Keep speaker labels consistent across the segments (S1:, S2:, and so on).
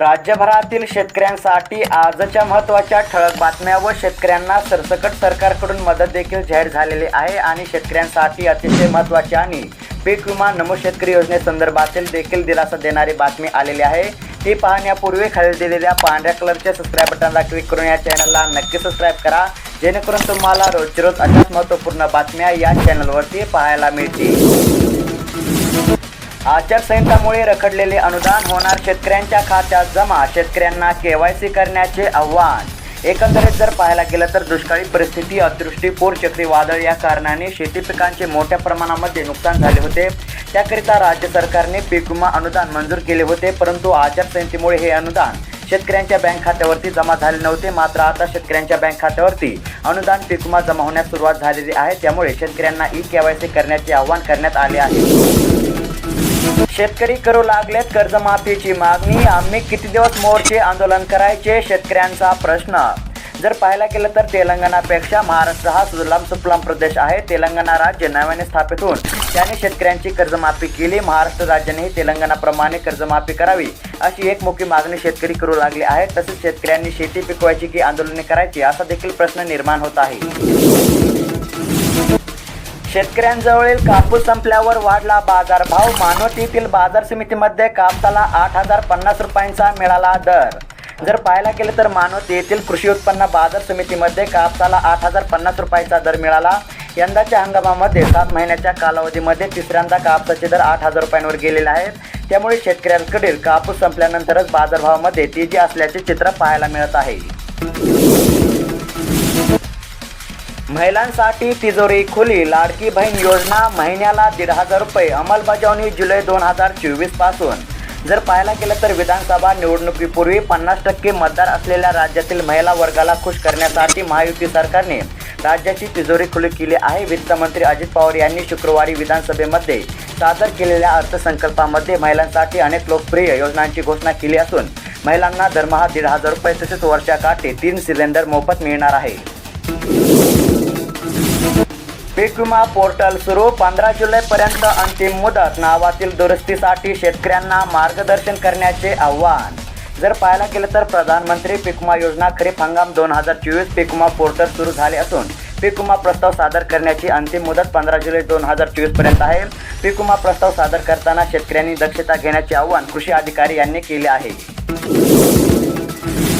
S1: राज्यभरातील शेतकऱ्यांसाठी आजच्या महत्त्वाच्या ठळक बातम्या व शेतकऱ्यांना सरसकट सरकारकडून मदत देखील जाहीर झालेली आहे आणि शेतकऱ्यांसाठी अतिशय महत्त्वाची आणि पीक विमा नमो शेतकरी योजनेसंदर्भातील देखील दिलासा देणारी बातमी आलेली आहे. ती पाहण्यापूर्वी खाली दिलेल्या पांढऱ्या कलरच्या सबस्क्राईब बटनला क्लिक करून या चॅनलला नक्की सबस्क्राईब करा. जेणेकरून तुम्हाला रोजची रोज अशाच महत्त्वपूर्ण बातम्या या चॅनलवरती पाहायला मिळतील. आचारसंहितामुळे रखडलेले अनुदान होणार शेतकऱ्यांच्या खात्यात जमा शेतकऱ्यांना केवायसी करण्याचे आव्हान. एकंदरीत जर पाहायला गेलं तर दुष्काळी परिस्थिती अतिवृष्टी पूर चक्रीवादळ या कारणाने शेती पिकांचे मोठ्या प्रमाणामध्ये नुकसान झाले होते. त्याकरिता राज्य सरकारने पीक विमा अनुदान मंजूर केले होते परंतु आचारसंहितेमुळे हे अनुदान शेतकऱ्यांच्या बँक खात्यावरती जमा झाले नव्हते. मात्र आता शेतकऱ्यांच्या बँक खात्यावरती अनुदान पीक विमा जमा होण्यास सुरुवात झालेली आहे. त्यामुळे शेतकऱ्यांना ई केवायसी करण्याचे आवाहन करण्यात आले आहे. शेतकरी करू लागलेत कर्जमाफीची मागणी. आम्ही किती दिवस मोर्चे आंदोलन करायचे शेतकऱ्यांचा प्रश्न. जर पाहायला गेलं तर तेलंगणापेक्षा महाराष्ट्र हा सुजलाम सुफलाम प्रदेश आहे. तेलंगणा राज्य नव्याने स्थापित होऊन त्याने शेतकऱ्यांची कर्जमाफी केली. महाराष्ट्र राज्यानेही तेलंगणाप्रमाणे कर्जमाफी करावी अशी एक मुख्य मागणी शेतकरी करू लागली आहे तसेच शेतकऱ्यांनी शेती पिकवायची की आंदोलने करायची असा देखील प्रश्न निर्माण होत आहे. शेतकऱ्यांजवळील कापूस संपल्यावर वाढला बाजारभाव. मानवत येथील बाजार समितीमध्ये कापसाला आठ हजार पन्नास रुपयांचा मिळाला दर. जर पाहायला गेलं तर मानवत येथील कृषी उत्पन्न बाजार समितीमध्ये कापसाला आठ हजार पन्नास रुपयाचा दर मिळाला. यंदाच्या हंगामामध्ये सात महिन्याच्या कालावधीमध्ये तिसऱ्यांदा कापसाचे दर आठ हजार रुपयांवर गेलेले आहेत. त्यामुळे शेतकऱ्यांकडील कापूस संपल्यानंतरच बाजारभावामध्ये तेजी असल्याचे चित्र पाहायला मिळत आहे. महिलांसाठी तिजोरी खुली लाडकी बहीण योजना महिन्याला दीड हजार रुपये अंमलबजावणी जुलै दोन हजार चोवीसपासून. जर पाहायला गेलं तर विधानसभा निवडणुकीपूर्वी पन्नास टक्के मतदार असलेल्या राज्यातील महिला वर्गाला खुश करण्यासाठी महायुती सरकारने राज्याची तिजोरी खुली केली आहे. वित्तमंत्री अजित पवार यांनी शुक्रवारी विधानसभेमध्ये सादर केलेल्या अर्थसंकल्पामध्ये महिलांसाठी अनेक लोकप्रिय योजनांची घोषणा केली असून महिलांना दरमहा दीड हजार रुपये तसेच वर्षाकाठी तीन सिलेंडर मोफत मिळणार आहे. पीक विमा पोर्टल सुरू. पंधरा जुलैपर्यंत अंतिम मुदत. नावातील दुरुस्तीसाठी शेतकऱ्यांना मार्गदर्शन करण्याचे आव्हान. जर पाहायला गेलं तर प्रधानमंत्री पीक विमा योजना खरीप हंगाम दोन हजार चोवीस पीक विमा पोर्टल सुरू झाले असून पीक विमा प्रस्ताव सादर करण्याची अंतिम मुदत पंधरा जुलै दोन हजार चोवीसपर्यंत आहे. पीक विमा प्रस्ताव सादर करताना शेतकऱ्यांनी दक्षता घेण्याचे आवाहन कृषी अधिकारी यांनी केले आहे.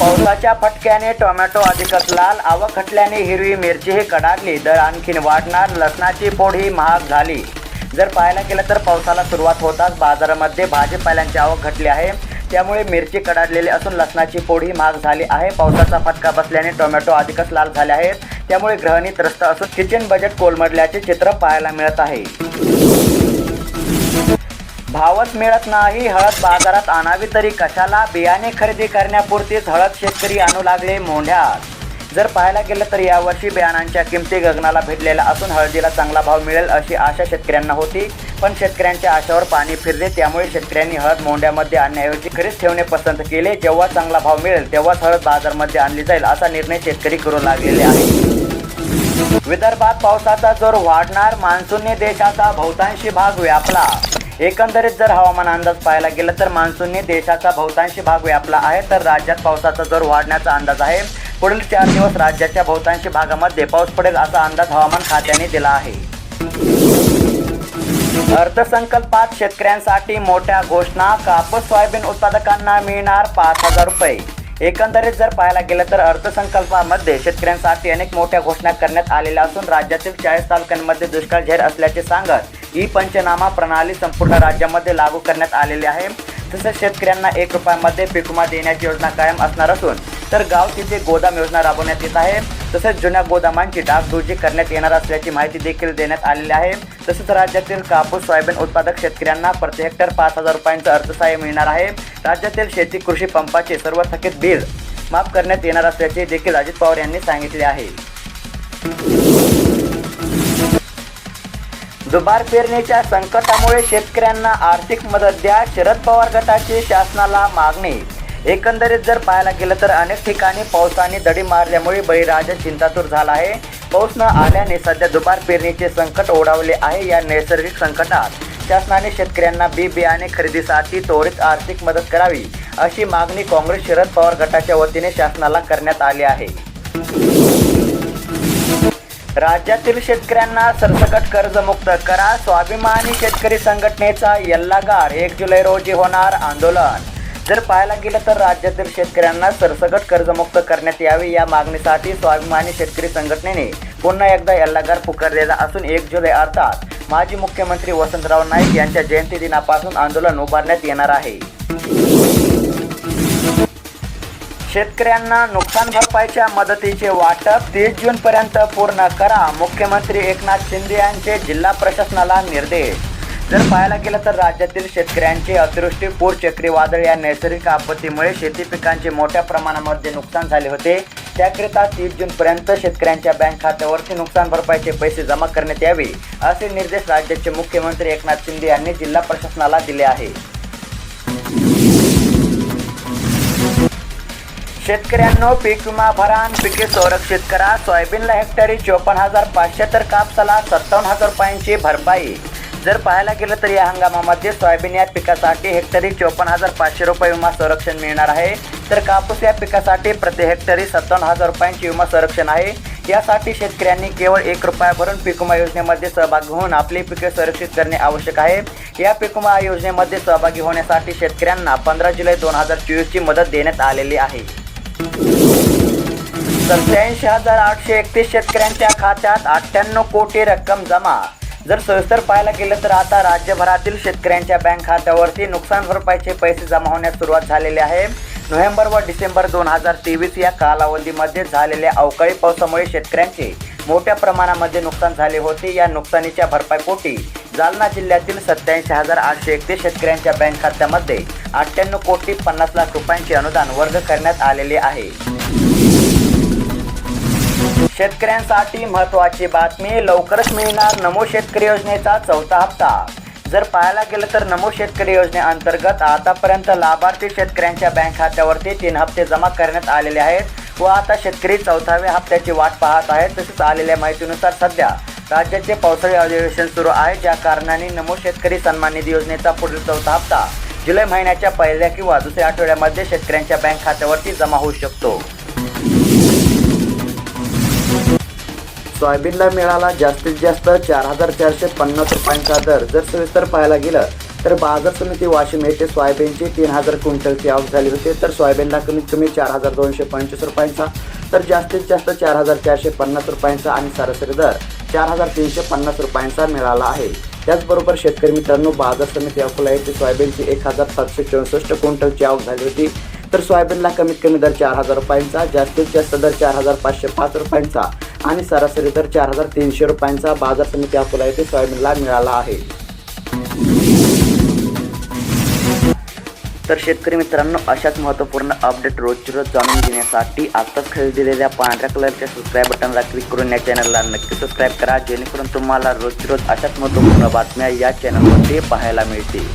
S1: पावसाच्या फटक्याने टोमॅटो अधिकच लाल आवक घटल्याने हिरवी मिरचीही कडाडली दर आणखीन वाढणार लसणाची पोड ही महाग झाली. जर पाहायला गेलं तर पावसाला सुरुवात होताच बाजारामध्ये भाजीपाल्यांची आवक घटली आहे. त्यामुळे मिरची कडाडलेली असून लसणाची पोड ही महाग झाली आहे. पावसाचा फटका बसल्याने टोमॅटो अधिकच लाल झाले आहेत. त्यामुळे ग्रहणी त्रस्त असून किचन बजेट कोलमडल्याचे चित्र पाहायला मिळत आहे. भावच मिळत नाही. हळद बाजारात आणावी तरी कशाला? बियाणे खरेदी करण्यापुरतीच हळद शेतकरी आणू लागले मोंढ्यात. जर पाहायला गेलं तर यावर्षी बियाणांच्या किमती गगनाला भेटलेल्या असून हळदीला चांगला भाव मिळेल अशी आशा शेतकऱ्यांना होती. पण शेतकऱ्यांच्या आशावर पाणी फिरले त्यामुळे शेतकऱ्यांनी हळद मोंढ्यामध्ये आणण्याऐवजी घरीच ठेवणे पसंत केले. जेव्हा चांगला भाव मिळेल तेव्हाच हळद बाजारमध्ये आणली जाईल असा निर्णय शेतकरी करू लागलेले आहे विदर्भात पावसाचा जोर वाढणार. मान्सूनने देशाचा बहुतांशी भाग व्यापला. एकंदरीत जर हवामान अंदाज पाहायला गेलं तर मान्सूनने देशाचा बहुतांशी भाग व्यापला आहे तर राज्यात पावसाचा जोर वाढण्याचा अंदाज आहे. पुढील चार दिवस राज्याच्या बहुतांशी भागामध्ये पाऊस पडेल असा अंदाज हवामान खात्याने दिला आहे. अर्थसंकल्पात शेतकऱ्यांसाठी मोठ्या घोषणा कापूस सोयाबीन उत्पादकांना मिळणार पाच हजार रुपये. एकंदरीत जर पाहायला गेलं तर अर्थसंकल्पामध्ये शेतकऱ्यांसाठी अनेक मोठ्या घोषणा करण्यात आलेल्या असून राज्यातील चाळीस तालुक्यांमध्ये दुष्काळ जाहीर असल्याचे सांगत ई पंचनामा प्रणाली संपूर्ण राज्यामध्ये लागू करण्यात आलेली आहे. तसेच शेतकऱ्यांना एक रुपयामध्ये पीक विमा देण्याची योजना कायम असणार असून तर गाव तिथे गोदाम योजना राबवण्यात येत आहे. तसेच जुन्या गोदामांची डागडुजी करण्यात येणार असल्याची माहिती देखील देण्यात आलेली आहे. तसेच राज्यातील कापूस सोयाबीन उत्पादक शेतकऱ्यांना प्रति हेक्टर पाच हजार रुपयांचं अर्थसहाय्य मिळणार आहे. राज्यातील शेती कृषी पंपाचे सर्व थकीत बिल माफ करण्यात येणार असल्याचे देखील अजित पवार यांनी सांगितले आहे. दुबार पेरणीच्या संकटामुळे शेतकऱ्यांना आर्थिक मदत द्या. शरद पवार गटाची शासनाला मागणी एकंदरीत जर पाहायला गेलं तर अनेक ठिकाणी पावसाने दडी मारल्यामुळे बळीराजा चिंतातूर झाला आहे. पाऊस न आल्याने सध्या दुपार पेरणीचे संकट ओढावले आहे या नैसर्गिक संकटात. शासनाने शेतकऱ्यांना बी बियाणे खरेदीसाठी त्वरित आर्थिक मदत करावी अशी मागणी काँग्रेस शरद पवार गटाच्या वतीने शासनाला करण्यात आली आहे. राज्यातील शेतकऱ्यांना सरसकट कर्जमुक्त करा. स्वाभिमानी शेतकरी संघटनेचा यल्लागार. एक जुलै रोजी होणार आंदोलन. जर पाहायला गेलं तर राज्यातील शेतकऱ्यांना सरसकट कर्जमुक्त करण्यात यावे या मागणीसाठी स्वाभिमानी शेतकरी संघटनेने पुन्हा एकदा यल्लागार पुकारलेला असून एक जुलै अर्थात माजी मुख्यमंत्री वसंतराव नाईक यांच्या जयंती दिनापासून आंदोलन उभारण्यात येणार आहे. शेतकऱ्यांना नुकसान भरपाईच्या मदतीचे वाटप तीस जूनपर्यंत पूर्ण करा मुख्यमंत्री एकनाथ शिंदे यांचे जिल्हा प्रशासनाला निर्देश. जर पाहायला गेलं तर राज्यातील शेतकऱ्यांचे अतिवृष्टी पूर चक्रीवादळ या नैसर्गिक आपत्तीमुळे शेती पिकांचे मोठ्या प्रमाणामध्ये नुकसान झाले होते. त्याकरिता तीस जूनपर्यंत शेतकऱ्यांच्या बँक खात्यावरती नुकसान भरपाईचे पैसे जमा करण्यात यावे असे निर्देश राज्याचे मुख्यमंत्री एकनाथ शिंदे यांनी जिल्हा प्रशासनाला दिले आहे. शेतकऱ्यांनो पीक विमा भरा पिके संरक्षित करा. सोयाबीनला हेक्टरी चोपन्न हजार पाचशे तर कापसाला सत्तावन्न हजार रुपयांची भरपाई. जर पाहायला गेलं तर या हंगामामध्ये सोयाबीन या पिकासाठी हेक्टरी चोपन्न हजार पाचशे रुपये विमा संरक्षण मिळणार आहे. तर कापूस या पिकासाठी प्रति हेक्टरी सत्तावन्न हजार रुपयांची विमा संरक्षण आहे. यासाठी शेतकऱ्यांनी केवळ एक रुपया भरून पीक विमा योजनेमध्ये सहभागी होऊन आपली पिके संरक्षित करणे आवश्यक आहे. या पीक विमा योजनेमध्ये सहभागी होण्यासाठी शेतकऱ्यांना पंधरा जुलै दोन हजार चोवीसची मदत देण्यात आलेली आहे. सत्याऐंशी हजार आठशे एकतीस शेतकऱ्यांच्या खात्यात अठ्ठ्याण्णव कोटी रक्कम जमा जर सविस्तर पाहायला गेलं तर आता राज्यभरातील शेतकऱ्यांच्या बँक खात्यावरती नुकसान भरपाईचे पैसे जमा होण्यास सुरुवात झालेली आहे. नोव्हेंबर व डिसेंबर दोन हजार तेवीस या कालावधीमध्ये झालेल्या अवकाळी पावसामुळे शेतकऱ्यांचे मोठ्या प्रमाणामध्ये नुकसान झाले होते. या नुकसानीच्या भरपाईपोटी जालना जिल्ह्यातील सत्याऐंशी हजार आठशे एकतीस शेतकऱ्यांच्या बँक खात्यामध्ये अठ्ठ्याण्णव कोटी पन्नास लाख रुपयांचे अनुदान वर्ग करण्यात आलेले आहे. शेतकऱ्यांसाठी महत्त्वाची बातमी लवकरच मिळणार नमो शेतकरी योजनेचा चौथा हप्ता. जर पाहायला गेलं तर नमो शेतकरी योजनेअंतर्गत आतापर्यंत लाभार्थी शेतकऱ्यांच्या बँक खात्यावरती तीन हप्ते जमा करण्यात आलेले आहेत व आता शेतकरी चौथाव्या हप्त्याची वाट पाहत आहेत. तसेच आलेल्या माहितीनुसार सध्या राज्याचे पावसाळी अधिवेशन सुरू आहे. ज्या कारणाने नमो शेतकरी सन्मान निधी योजनेचा पुढील चौथा हप्ता जुलै महिन्याच्या पहिल्या किंवा दुसऱ्या आठवड्यामध्ये शेतकऱ्यांच्या बँक खात्यावरती जमा होऊ शकतो. सोयाबीनला मिळाला जास्तीत जास्त चार हजार चारशे पन्नास रुपयांचा दर. जर सविस्तर पाहायला गेलं तर बाजार समिती वाशिम येथे सोयाबीनची तीन हजार क्विंटलची आवक झाली होती. तर सोयाबीनला कमीत कमी चार हजार दोनशे पंचवीस रुपयांचा तर जास्तीत जास्त चार हजार चारशे पन्नास रुपयांचा आणि सरासरी दर चार हजार तीनशे पन्नास रुपयांचा मिळाला आहे. त्याचबरोबर शेतकरी मित्रांनो बाजार समिती अकोला येथे सोयाबीनची एक हजार सातशे चौसष्ट क्विंटलची आवक झाली होती. तर सोयाबीनला कमीत कमी दर चार हजार रुपयांचा जास्तीत जास्त दर चार हजार पाचशे पाच रुपयांचा. आणि सरासरी दर चार हजार तीनशे रुपयांचा बाजार समिती अकोला येथे सोयाबीनला मिळाला आहे. तर शेतकरी मित्रांनो अशाच महत्त्वपूर्ण अपडेट रोजची रोज जाणून घेण्यासाठी आत्ताच खरेदीलेल्या पांढऱ्या कलरच्या सबस्क्राईब बटनला क्लिक करून या चॅनलला नक्की सबस्क्राईब करा जेणेकरून तुम्हाला रोजची रोज अशाच महत्त्वपूर्ण बातम्या या चॅनलमध्ये पाहायला मिळतील.